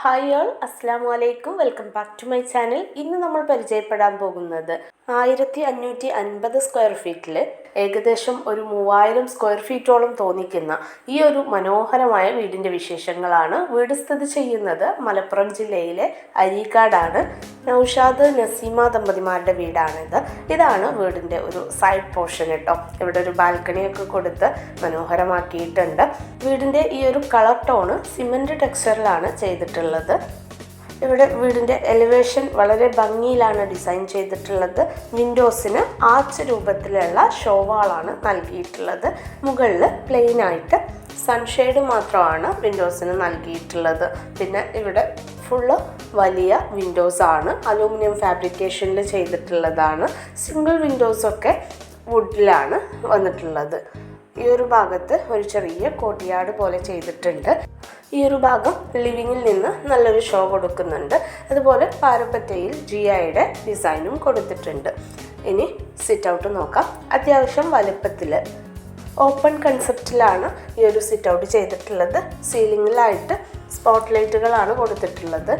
Hi all അസ്സാം വലൈക്കും welcome back to my channel ഇന്ന് നമ്മൾ പരിചയപ്പെടാൻ പോകുന്നത് ആയിരത്തി അഞ്ഞൂറ്റി അൻപത് സ്ക്വയർ ഫീറ്റിൽ ഏകദേശം ഒരു മൂവായിരം സ്ക്വയർ ഫീറ്റോളം തോന്നിക്കുന്ന ഈ ഒരു മനോഹരമായ വീടിന്റെ വിശേഷങ്ങളാണ്. വീട് സ്ഥിതി ചെയ്യുന്നത് മലപ്പുറം ജില്ലയിലെ അരീക്കാടാണ്. നൗഷാദ് നസീമ ദമ്പതിമാരുടെ വീടാണിത്. ഇതാണ് വീടിന്റെ ഒരു സൈഡ് പോർഷൻ കേട്ടോ ഇവിടെ ഒരു ബാൽക്കണിയൊക്കെ കൊടുത്ത് മനോഹരമാക്കിയിട്ടുണ്ട്. വീടിന്റെ ഈ ഒരു കളർ ടോണ് സിമന്റ് ടെക്സ്ചറിലാണ് ചെയ്തിട്ടുള്ളത്. ഇവിടെ വീടിന്റെ എലിവേഷൻ വളരെ ഭംഗിയിലാണ് ഡിസൈൻ ചെയ്തിട്ടുള്ളത്. വിൻഡോസിന് ആർച്ച് രൂപത്തിലുള്ള ഷോവാളാണ് നൽകിയിട്ടുള്ളത്. മുകളിൽ പ്ലെയിൻ ആയിട്ട് സൺഷെയ്ഡ് മാത്രമാണ് വിൻഡോസിന് നൽകിയിട്ടുള്ളത്. പിന്നെ ഇവിടെ ഫുള്ള് വലിയ വിൻഡോസ് ആണ്. അലൂമിനിയം ഫാബ്രിക്കേഷനിൽ ചെയ്തിട്ടുള്ളതാണ്. സിംഗിൾ വിൻഡോസൊക്കെ വുഡിലാണ് വന്നിട്ടുള്ളത്. ഈ ഒരു ഭാഗത്ത് ഒരു ചെറിയ കോട്ടിയാട് പോലെ ചെയ്തിട്ടുണ്ട്. ഈ ഒരു ഭാഗം ലിവിങ്ങിൽ നിന്ന് നല്ലൊരു ഷോ കൊടുക്കുന്നുണ്ട്. അതുപോലെ പാരപ്പറ്റയിൽ ജി ഐയുടെ ഡിസൈനും കൊടുത്തിട്ടുണ്ട്. ഇനി സിറ്റ് ഔട്ട് നോക്കാം. അത്യാവശ്യം വലുപ്പത്തിൽ ഓപ്പൺ കൺസെപ്റ്റിലാണ് ഈ ഒരു സിറ്റ് ഔട്ട് ചെയ്തിട്ടുള്ളത്. സീലിങ്ങിലായിട്ട് സ്പോട്ട് ലൈറ്റുകളാണ് കൊടുത്തിട്ടുള്ളത്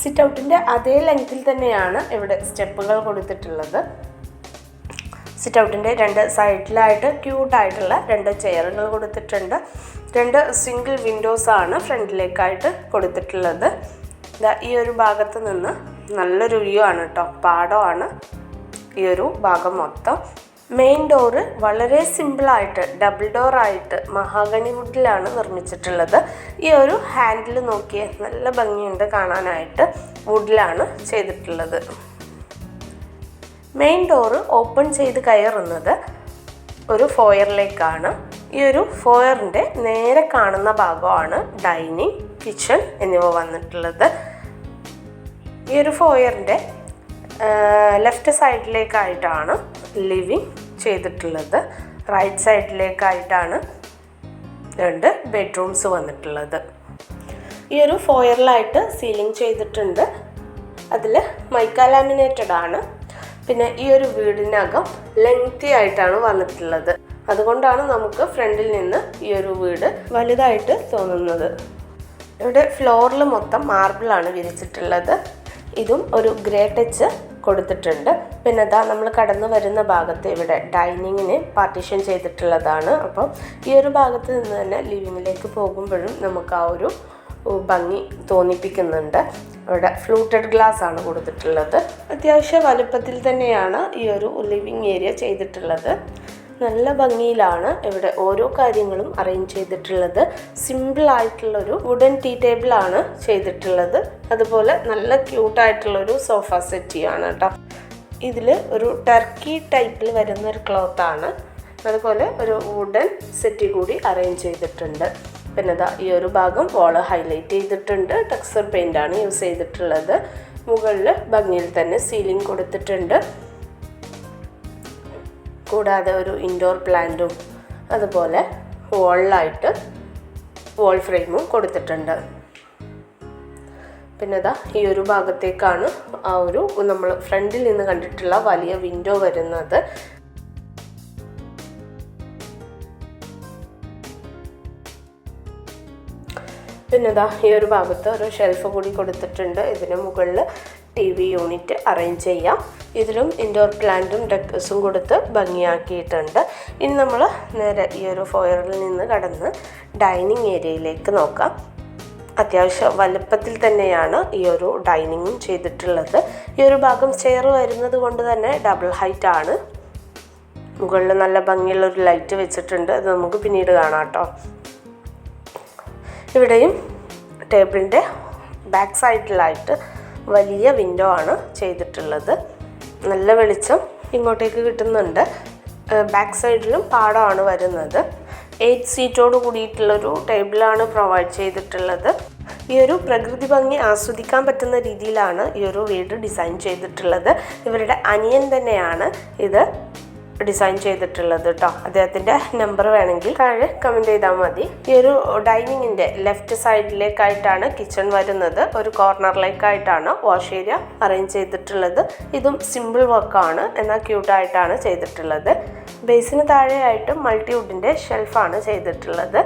സിറ്റ് ഔട്ടിന്റെ അതേ ലെങ്ത്തിൽ തന്നെയാണ് ഇവിടെ സ്റ്റെപ്പുകൾ കൊടുത്തിട്ടുള്ളത്. സിറ്റ് ഔട്ടിന്റെ രണ്ട് സൈഡിലായിട്ട് ക്യൂട്ടായിട്ടുള്ള രണ്ട് ചെയറുകൾ കൊടുത്തിട്ടുണ്ട്. രണ്ട് സിംഗിൾ വിൻഡോസ് ആണ് ഫ്രണ്ടിലേക്കായിട്ട് കൊടുത്തിട്ടുള്ളത്. ഈ ഒരു ഭാഗത്ത് നിന്ന് നല്ലൊരു വ്യൂ ആണ് കേട്ടോ പാടമാണ് ഈ ഒരു ഭാഗം മൊത്തം. മെയിൻ ഡോറ് വളരെ സിമ്പിളായിട്ട് ഡബിൾ ഡോറായിട്ട് മഹാഗണി വുഡിലാണ് നിർമ്മിച്ചിട്ടുള്ളത്. ഈ ഒരു ഹാൻഡിൽ നോക്കിയേ നല്ല ഭംഗിയുണ്ട് കാണാനായിട്ട് വുഡിലാണ് ചെയ്തിട്ടുള്ളത്. മെയിൻ ഡോറ് ഓപ്പൺ ചെയ്ത് കയറുന്നത് ഒരു ഫോയറിലേക്കാണ്. ഈ ഒരു ഫോയറിന്റെ നേരെ കാണുന്ന ഭാഗമാണ് ഡൈനിങ് കിച്ചൺ എന്നിവ വന്നിട്ടുള്ളത്. ഈ ഒരു ഫോയറിന്റെ ലെഫ്റ്റ് സൈഡിലേക്കായിട്ടാണ് ലിവിങ് ചെയ്തിട്ടുള്ളത്. റൈറ്റ് സൈഡിലേക്കായിട്ടാണ് രണ്ട് ബെഡ്റൂംസ് വന്നിട്ടുള്ളത്. ഈ ഒരു ഫോയറിലായിട്ട് സീലിംഗ് ചെയ്തിട്ടുണ്ട്. അതിൽ മൈക്ക ലാമിനേറ്റഡ് ആണ്. പിന്നെ ഈ ഒരു വീടിനകം ലെങ്തി ആയിട്ടാണ് വന്നിട്ടുള്ളത്. അതുകൊണ്ടാണ് നമുക്ക് ഫ്രണ്ടിൽ നിന്ന് ഈ ഒരു വീട് വലുതായിട്ട് തോന്നുന്നത്. ഇവിടെ ഫ്ലോറിൽ മൊത്തം മാർബിളാണ് വിരിച്ചിട്ടുള്ളത്. ഇതും ഒരു ഗ്രേ ടച്ച് കൊടുത്തിട്ടുണ്ട്. പിന്നെ അതാ നമ്മൾ കടന്നു വരുന്ന ഭാഗത്ത് ഇവിടെ ഡൈനിങ്ങിന് പാർട്ടീഷൻ ചെയ്തിട്ടുള്ളതാണ്. അപ്പം ഈ ഒരു ഭാഗത്ത് നിന്ന് തന്നെ ലിവിങ്ങിലേക്ക് പോകുമ്പോഴും നമുക്ക് ആ ഒരു ഭംഗി തോന്നിപ്പിക്കുന്നുണ്ട്. ഇവിടെ ഫ്ലൂട്ടഡ് ഗ്ലാസ് ആണ് കൊടുത്തിട്ടുള്ളത്. അത്യാവശ്യം വലുപ്പത്തിൽ തന്നെയാണ് ഈ ഒരു ലിവിങ് ഏരിയ ചെയ്തിട്ടുള്ളത്. നല്ല ഭംഗിയിലാണ് ഇവിടെ ഓരോ കാര്യങ്ങളും അറേഞ്ച് ചെയ്തിട്ടുള്ളത്. സിമ്പിൾ ആയിട്ടുള്ളൊരു വുഡൻ ടീ ടേബിൾ ആണ് ചെയ്തിട്ടുള്ളത്. അതുപോലെ നല്ല ക്യൂട്ടായിട്ടുള്ളൊരു സോഫ സെറ്റിയാണ് കേട്ടോ ഇതിൽ ഒരു ടർക്കി ടൈപ്പിൽ വരുന്ന ഒരു ക്ലോത്ത് ആണ്. അതുപോലെ ഒരു വുഡൻ സെറ്റി കൂടി അറേഞ്ച് ചെയ്തിട്ടുണ്ട്. പിന്നെ ഇതാ ഈ ഒരു ഭാഗം വോൾ ഹൈലൈറ്റ് ചെയ്തിട്ടുണ്ട്. ടെക്സ്ചർ ആണ് യൂസ് ചെയ്തിട്ടുള്ളത്. മുകളിൽ ഭംഗിയിൽ തന്നെ സീലിംഗ് കൊടുത്തിട്ടുണ്ട്. കൂടാതെ ഒരു ഇൻഡോർ പ്ലാന്റും അതുപോലെ വോളിലായിട്ട് വോൾ ഫ്രെയിമും കൊടുത്തിട്ടുണ്ട്. പിന്നെ ഇതാ ഈ ഒരു ഭാഗത്തേക്കാണ് ആ ഒരു നമ്മൾ ഫ്രണ്ടിൽ നിന്ന് കണ്ടിട്ടുള്ള വലിയ വിൻഡോ വരുന്നത്. പിന്നെ ഇതാ ഈ ഒരു ഭാഗത്ത് ഒരു ഷെൽഫ് കൂടി കൊടുത്തിട്ടുണ്ട്. ഇതിന് മുകളിൽ ടി വി യൂണിറ്റ് അറേഞ്ച് ചെയ്യാം. ഇതിലും ഇൻഡോർ പ്ലാന്റും ഡെക്കേഴ്സും കൊടുത്ത് ഭംഗിയാക്കിയിട്ടുണ്ട്. ഇനി നമ്മൾ നേരെ ഈ ഒരു ഫോയറിൽ നിന്ന് കടന്ന് ഡൈനിങ് ഏരിയയിലേക്ക് നോക്കാം. അത്യാവശ്യം വലുപ്പത്തിൽ തന്നെയാണ് ഈ ഒരു ഡൈനിങ്ങും ചെയ്തിട്ടുള്ളത്. ഈ ഒരു ഭാഗം ചെയർ വരുന്നത് കൊണ്ട് തന്നെ ഡബിൾ ഹൈറ്റ് ആണ്. മുകളിൽ നല്ല ഭംഗിയുള്ള ഒരു ലൈറ്റ് വെച്ചിട്ടുണ്ട്. അത് നമുക്ക് പിന്നീട് കാണാം കേട്ടോ. ഇവിടെയും ടേബിളിന്റെ ബാക്ക് സൈഡിലായിട്ട് വലിയ വിൻഡോ ആണ് ചെയ്തിട്ടുള്ളത്. നല്ല വെളിച്ചം ഇങ്ങോട്ടേക്ക് കിട്ടുന്നുണ്ട്. ബാക്ക് സൈഡിലും പാടമാണ് വരുന്നത്. എയ്റ്റ് സീറ്റോട് കൂടിയിട്ടുള്ളൊരു ടേബിളാണ് പ്രൊവൈഡ് ചെയ്തിട്ടുള്ളത്. ഈ ഒരു പ്രകൃതി ഭംഗി ആസ്വദിക്കാൻ പറ്റുന്ന രീതിയിലാണ് ഈ ഒരു വീട് ഡിസൈൻ ചെയ്തിട്ടുള്ളത്. ഇവരുടെ അനിയൻ തന്നെയാണ് ഇത് ഡിസൈൻ ചെയ്തിട്ടുള്ളത് കേട്ടോ അദ്ദേഹത്തിന്റെ നമ്പർ വേണമെങ്കിൽ താഴെ കമന്റ് ചെയ്താൽ മതി. ഈ ഒരു ഡൈനിങ്ങിന്റെ ലെഫ്റ്റ് സൈഡിലേക്കായിട്ടാണ് കിച്ചൺ വരുന്നത്. ഒരു കോർണറിലേക്കായിട്ടാണ് വാഷ് ഏരിയ അറേഞ്ച് ചെയ്തിട്ടുള്ളത്. ഇതും സിമ്പിൾ വർക്ക് വർക്കാണ് എന്നാൽ ക്യൂട്ടായിട്ടാണ് ചെയ്തിട്ടുള്ളത്. ബേസിന് താഴെയായിട്ട് മൾട്ടിവുഡിന്റെ ഷെൽഫാണ് ചെയ്തിട്ടുള്ളത്.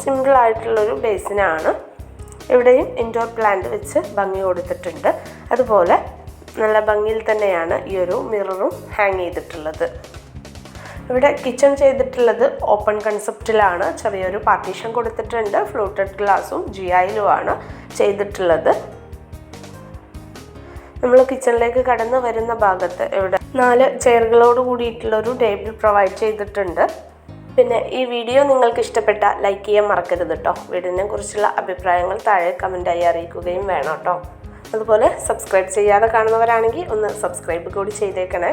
സിമ്പിൾ ആയിട്ടുള്ളൊരു ബേസിനാണ് ഇവിടെയും ഇൻഡോർ പ്ലാന്റ് വെച്ച് ഭംഗി കൊടുത്തിട്ടുണ്ട്. അതുപോലെ നല്ല ഭംഗിയിൽ തന്നെയാണ് ഈ ഒരു മിററും ഹാങ് ചെയ്തിട്ടുള്ളത്. ഇവിടെ കിച്ചൺ ചെയ്തിട്ടുള്ളത് ഓപ്പൺ കൺസെപ്റ്റിലാണ് ചെറിയൊരു പാർട്ടീഷൻ കൊടുത്തിട്ടുണ്ട്. ഫ്ലൂട്ടഡ് ഗ്ലാസും ജി ഐയിലുമാണ് ചെയ്തിട്ടുള്ളത്. നമ്മൾ കിച്ചണിലേക്ക് കടന്നു വരുന്ന ഭാഗത്ത് ഇവിടെ നാല് ചെയറുകളോട് കൂടിയിട്ടുള്ള ഒരു ടേബിൾ പ്രൊവൈഡ് ചെയ്തിട്ടുണ്ട്. പിന്നെ ഈ വീഡിയോ നിങ്ങൾക്ക് ഇഷ്ടപ്പെട്ട ലൈക്ക് ചെയ്യാൻ മറക്കരുത് കേട്ടോ വീടിനെ കുറിച്ചുള്ള അഭിപ്രായങ്ങൾ താഴെ കമന്റായി അറിയിക്കുകയും വേണം കേട്ടോ അതുപോലെ സബ്സ്ക്രൈബ് ചെയ്യാതെ കാണുന്നവരാണെങ്കിൽ ഒന്ന് സബ്സ്ക്രൈബ് കൂടി ചെയ്തേക്കണേ.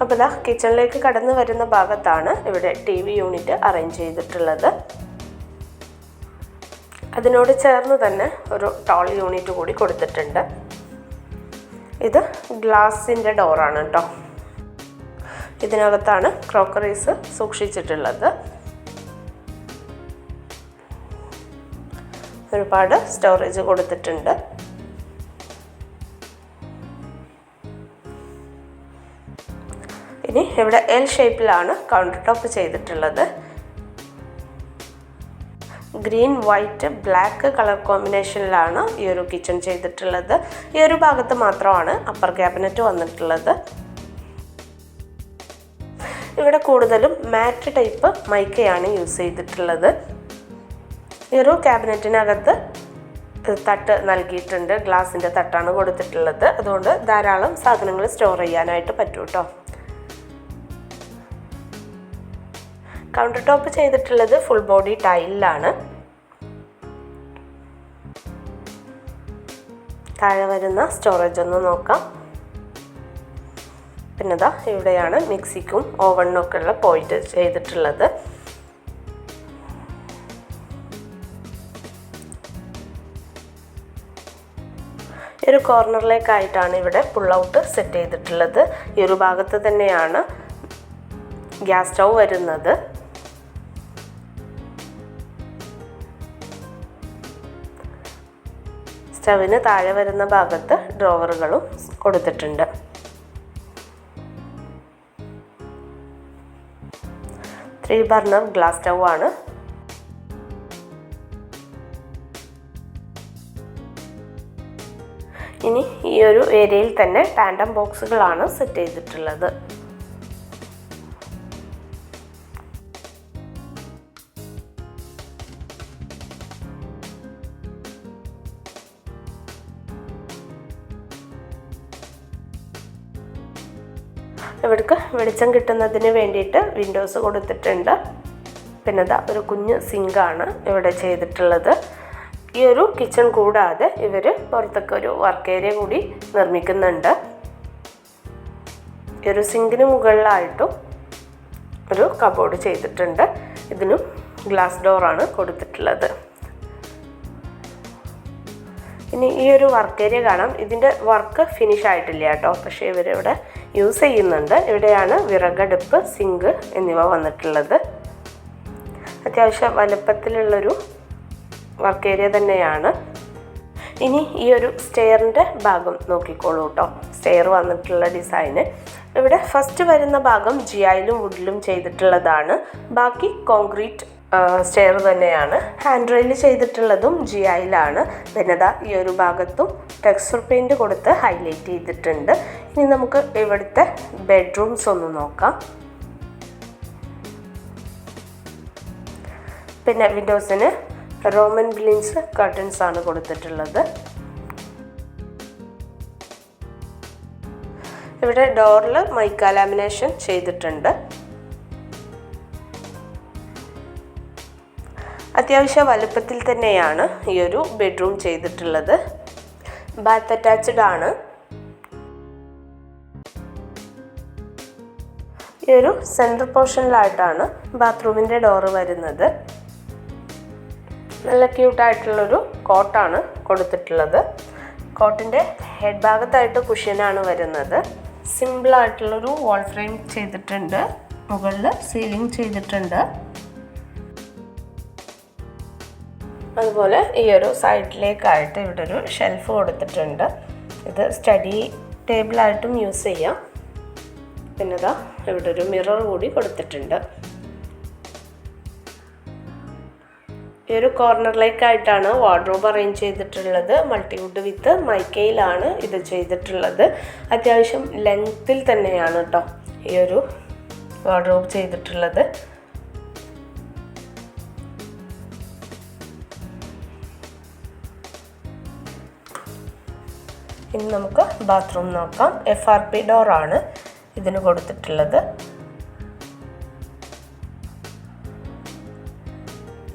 അപ്പോൾ ഇതാ കിച്ചണിലേക്ക് കടന്നു വരുന്ന ഭാഗത്താണ് ഇവിടെ ടി വി യൂണിറ്റ് അറേഞ്ച് ചെയ്തിട്ടുള്ളത്. അതിനോട് ചേർന്ന് തന്നെ ഒരു ടോൾ യൂണിറ്റ് കൂടി കൊടുത്തിട്ടുണ്ട്. ഇത് ഗ്ലാസിന്റെ ഡോറാണ് കേട്ടോ ഇതിനകത്താണ് ക്രോക്കറീസ് സൂക്ഷിച്ചിട്ടുള്ളത്. ഒരുപാട് സ്റ്റോറേജ് കൊടുത്തിട്ടുണ്ട്. ഇനി ഇവിടെ എൽ ഷേപ്പിലാണ് കൗണ്ടർ ടോപ്പ് ചെയ്തിട്ടുള്ളത്. ഗ്രീൻ വൈറ്റ് ബ്ലാക്ക് കളർ കോമ്പിനേഷനിലാണ് ഈ ഒരു കിച്ചൺ ചെയ്തിട്ടുള്ളത്. ഈ ഒരു ഭാഗത്ത് മാത്രമാണ് അപ്പർ ക്യാബിനറ്റ് വന്നിട്ടുള്ളത്. ഇവിടെ കൂടുതലും മാറ്റ് ടൈപ്പ് മൈക്കയാണ് യൂസ് ചെയ്തിട്ടുള്ളത്. ഈ ഒരു ക്യാബിനറ്റിനകത്ത് തട്ട് നൽകിയിട്ടുണ്ട്. ഗ്ലാസിന്റെ തട്ടാണ് കൊടുത്തിട്ടുള്ളത്. അതുകൊണ്ട് ധാരാളം സാധനങ്ങൾ സ്റ്റോർ ചെയ്യാനായിട്ട് പറ്റും കൗണ്ടർ ടോപ്പ് ചെയ്തിട്ടുള്ളത് ഫുൾ ബോഡി ടൈലിലാണ് താഴെ വരുന്ന സ്റ്റോറേജ് ഒന്ന് നോക്കാം. പിന്നെ ഇതാ ഇവിടെയാണ് മിക്സിക്കും ഓവണിനും ഒക്കെ ഉള്ള പോയിന്റ് ചെയ്തിട്ടുള്ളത്. ഒരു കോർണറിലേക്കായിട്ടാണ് ഇവിടെ പുൾ ഔട്ട് സെറ്റ് ചെയ്തിട്ടുള്ളത്. ഈ ഒരു ഭാഗത്ത് തന്നെയാണ് ഗ്യാസ് സ്റ്റൗ വരുന്നത്. സ്റ്റവിന് താഴെ വരുന്ന ഭാഗത്ത് ഡ്രോവറുകളും കൊടുത്തിട്ടുണ്ട്. ത്രീ ബർണർ ഗ്ലാസ് സ്റ്റൗ ആണ്. ഇനി ഈ ഒരു ഏരിയയിൽ തന്നെ ടാൻഡം ബോക്സുകളാണ് സെറ്റ് ചെയ്തിട്ടുള്ളത്. വെളിച്ചം കിട്ടുന്നതിന് വേണ്ടിയിട്ട് വിൻഡോസ് കൊടുത്തിട്ടുണ്ട്. പിന്നെ ഇതാ ഒരു കുഞ്ഞ് സിങ്കാണ് ഇവിടെ ചെയ്തിട്ടുള്ളത്. ഈ ഒരു കിച്ചൺ കൂടാതെ ഇവർ പുറത്തൊക്കെ ഒരു വർക്ക് ഏരിയ കൂടി നിർമ്മിക്കുന്നുണ്ട്. ഈ ഒരു സിങ്കിന് മുകളിലായിട്ടും ഒരു കബോർഡ് ചെയ്തിട്ടുണ്ട്. ഇതിനും ഗ്ലാസ് ഡോറാണ് കൊടുത്തിട്ടുള്ളത്. ഇനി ഈ ഒരു വർക്ക് ഏരിയ കാണാം. ഇതിന്റെ വർക്ക് ഫിനിഷ് ആയിട്ടില്ല കേട്ടോ. പക്ഷേ ഇവരിവിടെ യൂസ് ചെയ്യുന്നുണ്ട്. ഇവിടെയാണ് വിറകടുപ്പ് സിങ്ക് എന്നിവ വന്നിട്ടുള്ളത്. അത്യാവശ്യം വലുപ്പത്തിലുള്ളൊരു വർക്ക് ഏരിയ തന്നെയാണ്. ഇനി ഈ ഒരു സ്റ്റെയറിന്റെ ഭാഗം നോക്കിക്കോളൂ കേട്ടോ സ്റ്റെയർ വന്നിട്ടുള്ള ഡിസൈന് ഇവിടെ ഫസ്റ്റ് വരുന്ന ഭാഗം ജിയായിലും വുഡിലും ചെയ്തിട്ടുള്ളതാണ്. ബാക്കി കോൺക്രീറ്റ് സ്റ്റെയർ തന്നെയാണ്. ഹാൻഡ് റെയിൽ ചെയ്തിട്ടുള്ളതും ജിയായിലാണ് പിന്നെ ഭിന്നത ഈ ഒരു ഭാഗത്തും ടെക്സ്ചർ പെയിന്റ് കൊടുത്ത് ഹൈലൈറ്റ് ചെയ്തിട്ടുണ്ട്. ഇനി നമുക്ക് ഇവിടുത്തെ ബെഡ്റൂംസ് ഒന്ന് നോക്കാം. പിന്നെ വിൻഡോസിന് റോമൻ ബ്ലിൻസ് കർട്ടൻസ് ആണ് കൊടുത്തിട്ടുള്ളത്. ഇവിടെ ഡോറിൽ മൈക്ക ലാമിനേഷൻ ചെയ്തിട്ടുണ്ട്. അത്യാവശ്യ വലുപ്പത്തിൽ തന്നെയാണ് ഈ ഒരു ബെഡ്റൂം ചെയ്തിട്ടുള്ളത്. ബാത്ത് അറ്റാച്ച്ഡ് ആണ്. ഈ ഒരു സെന്റർ പോർഷനിലായിട്ടാണ് ബാത്റൂമിന്റെ ഡോറ് വരുന്നത്. നല്ല ക്യൂട്ടായിട്ടുള്ളൊരു കോട്ടാണ് കൊടുത്തിട്ടുള്ളത്. കോട്ടിന്റെ ഹെഡ് ഭാഗത്തായിട്ട് കുഷ്യനാണ് വരുന്നത്. സിമ്പിളായിട്ടുള്ളൊരു വാൾ ഫ്രെയിം ചെയ്തിട്ടുണ്ട്. മുകളിൽ സീലിംഗ് ചെയ്തിട്ടുണ്ട്. അതുപോലെ ഈ ഒരു സൈഡിലേക്കായിട്ട് ഇവിടെ ഒരു ഷെൽഫ് കൊടുത്തിട്ടുണ്ട്. ഇത് സ്റ്റഡി ടേബിളായിട്ടും യൂസ് ചെയ്യാം. പിന്നെ ഇതാ ഇവിടെ ഒരു മിറർ കൂടി കൊടുത്തിട്ടുണ്ട്. ഈ ഒരു കോർണറിലേക്കായിട്ടാണ് വാർഡ്രോബ് അറേഞ്ച് ചെയ്തിട്ടുള്ളത്. മൾട്ടിവുഡ് വിത്ത് മൈക്കയിലാണ് ഇത് ചെയ്തിട്ടുള്ളത്. അത്യാവശ്യം ലെങ്ത്തിൽ തന്നെയാണ് കേട്ടോ ഈ ഒരു വാർഡ്രോബ് ചെയ്തിട്ടുള്ളത്. ഇനി നമുക്ക് ബാത്റൂം നോക്കാം. എഫ് ആർ പി ഡോറാണ് ഇതിന് കൊടുത്തിട്ടുള്ളത്.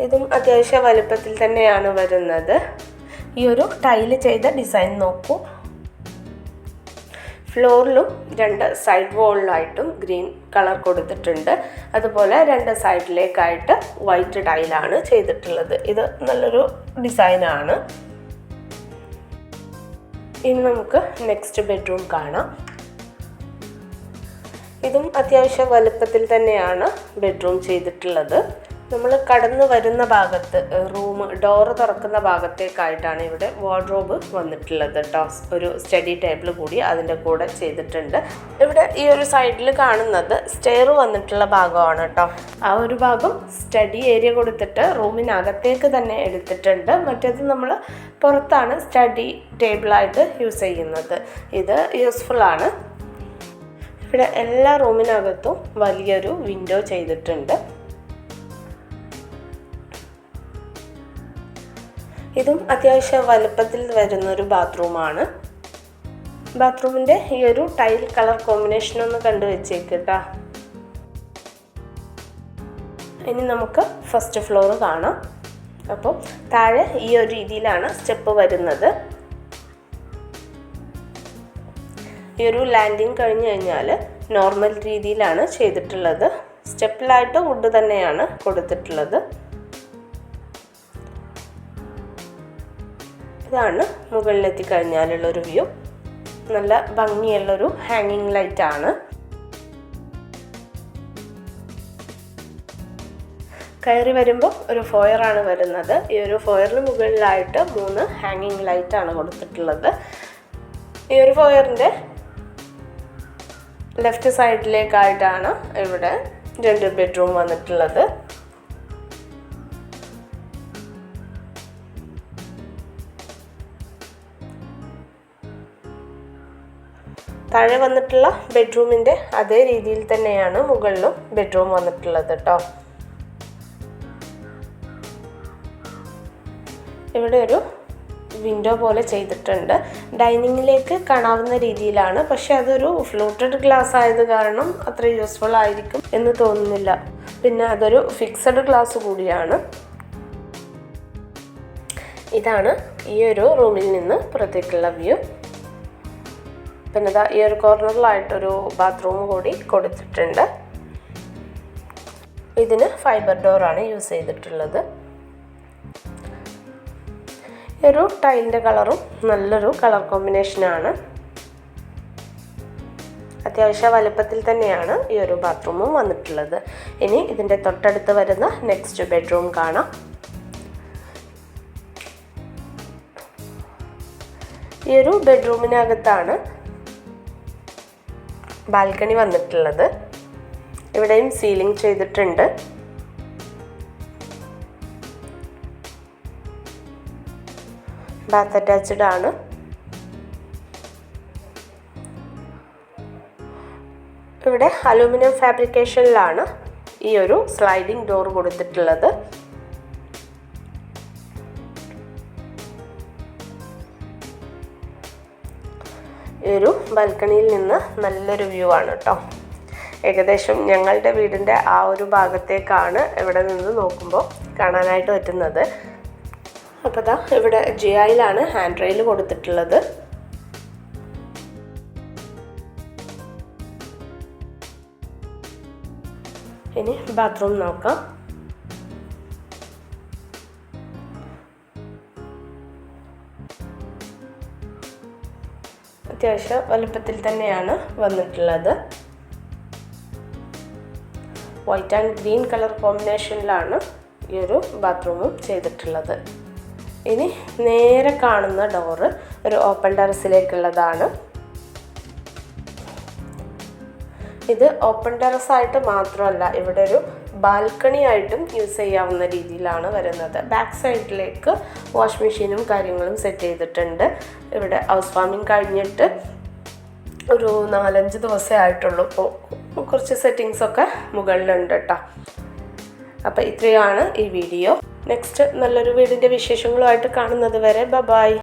ഇതും അത്യാവശ്യ വലുപ്പത്തിൽ തന്നെയാണ് വരുന്നത്. ഈ ഒരു ടൈൽ ചെയ്ത ഡിസൈൻ നോക്കൂ. ഫ്ലോറിലും രണ്ട് സൈഡ് വോളിലായിട്ടും ഗ്രീൻ കളർ കൊടുത്തിട്ടുണ്ട്. അതുപോലെ രണ്ട് സൈഡിലേക്കായിട്ട് വൈറ്റ് ടൈലാണ് ചെയ്തിട്ടുള്ളത്. ഇത് നല്ലൊരു ഡിസൈനാണ്. ഇനി നമുക്ക് നെക്സ്റ്റ് ബെഡ്റൂം കാണാം. ഇതും അത്യാവശ്യം വലുപ്പത്തിൽ തന്നെയാണ് ബെഡ്റൂം ചെയ്തിട്ടുള്ളത്. നമ്മൾ കടന്നു വരുന്ന ഭാഗത്ത് റൂം ഡോറ് തുറക്കുന്ന ഭാഗത്തേക്കായിട്ടാണ് ഇവിടെ വാർഡ്രോബ് വന്നിട്ടുള്ളത് കേട്ടോ ഒരു സ്റ്റഡി ടേബിൾ കൂടി അതിന്റെ കൂടെ ചെയ്തിട്ടുണ്ട്. ഇവിടെ ഈ ഒരു സൈഡിൽ കാണുന്നത് സ്റ്റെയർ വന്നിട്ടുള്ള ഭാഗമാണ് കേട്ടോ ആ ഒരു ഭാഗം സ്റ്റഡി ഏരിയ കൊടുത്തിട്ട് റൂമിനകത്തേക്ക് തന്നെ എടുത്തിട്ടുണ്ട്. മറ്റേത് നമ്മൾ പുറത്താണ് സ്റ്റഡി ടേബിളായിട്ട് യൂസ് ചെയ്യുന്നത്. ഇത് യൂസ്ഫുൾ ആണ്. ഇവിടെ എല്ലാ റൂമിനകത്തും വലിയൊരു വിൻഡോ ചെയ്തിട്ടുണ്ട്. ഇതും അത്യാവശ്യം വലുപ്പത്തിൽ വരുന്നൊരു ബാത്റൂമാണ്. ബാത്റൂമിന്റെ ഈ ഒരു ടൈൽ കളർ കോമ്പിനേഷൻ ഒന്ന് കണ്ടു വെച്ചേക്കട്ടാ ഇനി നമുക്ക് ഫസ്റ്റ് ഫ്ലോർ കാണാം. അപ്പോൾ താഴെ ഈ ഒരു രീതിയിലാണ് സ്റ്റെപ്പ് വരുന്നത്. ഈ ഒരു ലാൻഡിങ് കഴിഞ്ഞ് കഴിഞ്ഞാൽ നോർമൽ രീതിയിലാണ് ചെയ്തിട്ടുള്ളത്. സ്റ്റെപ്പിലായിട്ട് വുഡ് തന്നെയാണ് കൊടുത്തിട്ടുള്ളത്. ഇതാണ് മുകളിലെത്തി കഴിഞ്ഞാലുള്ളൊരു വ്യൂ നല്ല ഭംഗിയുള്ളൊരു ഹാങ്ങിങ് ലൈറ്റ് ആണ്. കയറി വരുമ്പോൾ ഒരു ഫോയറാണ് വരുന്നത്. ഈ ഒരു ഫോയറിന് മുകളിലായിട്ട് മൂന്ന് ഹാങ്ങിങ് ലൈറ്റ് ആണ് കൊടുത്തിട്ടുള്ളത്. ഈ ഒരു ഫോയറിന്റെ ലെഫ്റ്റ് സൈഡിലേക്കായിട്ടാണ് ഇവിടെ രണ്ട് ബെഡ്റൂം വന്നിട്ടുള്ളത്. താഴെ വന്നിട്ടുള്ള ബെഡ്റൂമിന്റെ അതേ രീതിയിൽ തന്നെയാണ് മുകളിലും ബെഡ്റൂം വന്നിട്ടുള്ളത് കേട്ടോ. ഇവിടെ ഒരു വിൻഡോ പോലെ ചെയ്തിട്ടുണ്ട്. ഡൈനിങ്ങിലേക്ക് കാണാവുന്ന രീതിയിലാണ്. പക്ഷെ അതൊരു ഫ്ലൂട്ടഡ് ഗ്ലാസ് ആയത് കാരണം അത്ര യൂസ്ഫുൾ ആയിരിക്കും എന്ന് തോന്നുന്നില്ല. പിന്നെ അതൊരു ഫിക്സഡ് ഗ്ലാസ് കൂടിയാണ്. ഇതാണ് ഈ ഒരു റൂമിൽ നിന്ന് പുറത്തേക്കുള്ള വ്യൂ പിന്നെ ഇതാ ഈ ഒരു കോർണറിലായിട്ടൊരു ബാത്റൂം കൂടി കൊടുത്തിട്ടുണ്ട്. ഇതിന് ഫൈബർ ഡോറാണ് യൂസ് ചെയ്തിട്ടുള്ളത്. ഒരു ടൈലിന്റെ കളറും നല്ലൊരു കളർ കോമ്പിനേഷനാണ് അത്യാവശ്യ വലുപ്പത്തിൽ തന്നെയാണ് ഈ ഒരു ബാത്റൂമും വന്നിട്ടുള്ളത്. ഇനി ഇതിന്റെ തൊട്ടടുത്ത് വരുന്ന നെക്സ്റ്റ് ബെഡ്റൂം കാണാം. ഈ ഒരു ബെഡ്റൂമിനകത്താണ് ബാൽക്കണി വന്നിട്ടുള്ളത്. ഇവിടെയും സീലിംഗ് ചെയ്തിട്ടുണ്ട്. ബാത്ത് അറ്റാച്ച്ഡ് ആണ്. ഇവിടെ അലൂമിനിയം ഫാബ്രിക്കേഷനിലാണ് ഈ ഒരു സ്ലൈഡിംഗ് ഡോർ കൊടുത്തിട്ടുള്ളത്. ഈ ഒരു ബാൽക്കണിയിൽ നിന്ന് നല്ലൊരു വ്യൂ ആണ് കേട്ടോ. ഏകദേശം ഞങ്ങളുടെ വീടിന്റെ ആ ഒരു ഭാഗത്തേക്കാണ് ഇവിടെ നിന്ന് നോക്കുമ്പോൾ കാണാനായിട്ട് പറ്റുന്നത്. അപ്പോൾ ദാ ഇവിടെ ജിഐയിലാണ് ഹാൻഡ് റെയിൽ കൊടുത്തിട്ടുള്ളത്. ഇനി ബാത്റൂം നോക്കാം. അത്യാവശ്യം വലുപ്പത്തിൽ തന്നെയാണ് വന്നിട്ടുള്ളത്. വൈറ്റ് ആൻഡ് ഗ്രീൻ കളർ കോമ്പിനേഷനിലാണ് ഈ ഒരു ബാത്റൂമും ചെയ്തിട്ടുള്ളത്. ഇനി നേരെ കാണുന്ന ഡോറ് ഒരു ഓപ്പൺ ടെറസിലേക്കുള്ളതാണ് ഇത് ഓപ്പൺ ടെറസ് ആയിട്ട് മാത്രമല്ല ഇവിടെ ഒരു ബാൽക്കണി ആയിട്ടും യൂസ് ചെയ്യാവുന്ന രീതിയിലാണ് വരുന്നത്. ബാക്ക് സൈഡിലേക്ക് വാഷ് മെഷീനും കാര്യങ്ങളും സെറ്റ് ചെയ്തിട്ടുണ്ട്. ഇവിടെ ഹൗസ് വാമിങ് കഴിഞ്ഞിട്ട് ഒരു നാലഞ്ച് ദിവസമേ ആയിട്ടുള്ളൂ. ഇപ്പോൾ കുറച്ച് സെറ്റിങ്സൊക്കെ മുകളിലുണ്ട് കേട്ടോ അപ്പോൾ ഇത്രയാണ് ഈ വീഡിയോ നെക്സ്റ്റ് നല്ലൊരു വീടിന്റെ വിശേഷങ്ങളുമായിട്ട് കാണുന്നത് വരെ ബ ബായ്